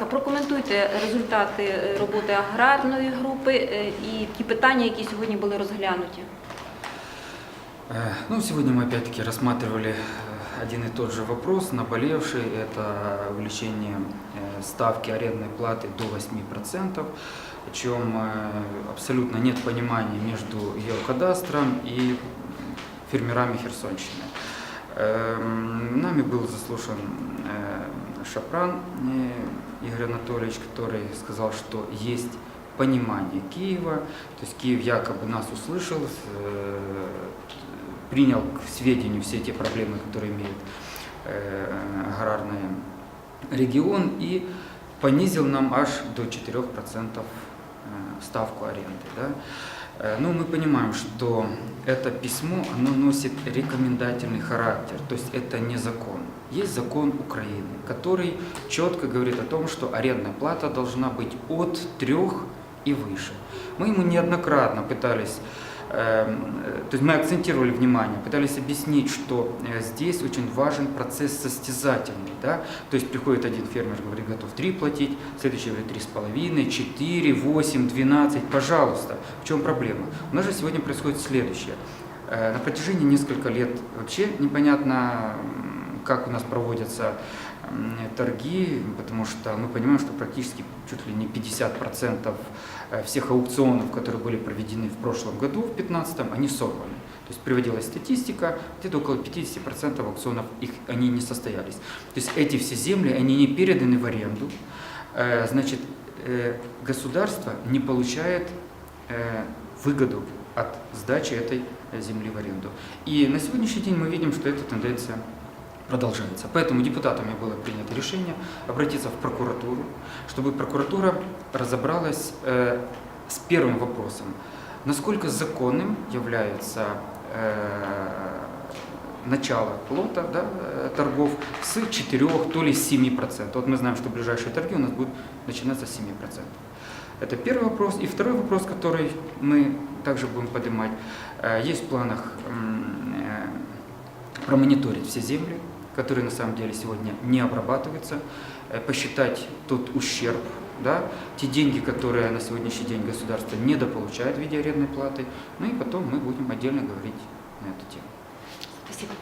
Прокоментуйте результати е, роботи аграрної групи е, і ті питання, які сьогодні були розглянуті. Э, Ну, сегодня мы опять-таки рассматривали э, один и тот же вопрос, наболевший. Это увеличение э, ставки арендной платы до 8%, причем э, абсолютно нет понимания между геокадастром и фермерами Херсонщины. Эм, Нами был заслушан э, Шапран э, Игорь Анатольевич, который сказал, что есть понимание Киева, то есть Киев якобы нас услышал, э, принял к сведению все те проблемы, которые имеет э, аграрный регион и понизил нам аж до 4% э, ставку аренды. Да? Э, Ну, мы понимаем, что это письмо, оно носит рекомендательный характер, то есть это не закон. Есть закон Украины, который четко говорит о том, что арендная плата должна быть от трех и выше. Мы ему неоднократно пытались, то есть мы акцентировали внимание, пытались объяснить, что э, здесь очень важен процесс состязательный. Да? То есть приходит один фермер, говорит, готов 3 платить, следующий говорит 3,5, 4, 8, 12, пожалуйста. В чем проблема? У нас же сегодня происходит следующее. Э, На протяжении нескольких лет вообще непонятно, как у нас проводятся торги, потому что мы понимаем, что практически чуть ли не 50% э, всех аукционов, которые были проведены в прошлом году, в 2015, они сорваны. То есть приводилась статистика, где-то около 50% аукционов их, они не состоялись. То есть эти все земли, они не переданы в аренду, Э, значит, э, государство не получает выгоду от сдачи этой земли в аренду. И на сегодняшний день мы видим, что эта тенденция продолжается. Поэтому депутатами было принято решение обратиться в прокуратуру, чтобы прокуратура разобралась э, с первым вопросом. Насколько законным является э, начало лота да, э, торгов с 4, то ли с 7%. Вот мы знаем, что ближайшие торги у нас будут начинаться с 7%. Это первый вопрос. И второй вопрос, который мы также будем поднимать. Э, Есть в планах промониторить все земли, которые на самом деле сегодня не обрабатываются, э, посчитать тот ущерб, да, те деньги, которые на сегодняшний день государство недополучает в виде арендной платы, ну и потом мы будем отдельно говорить на эту тему. Спасибо.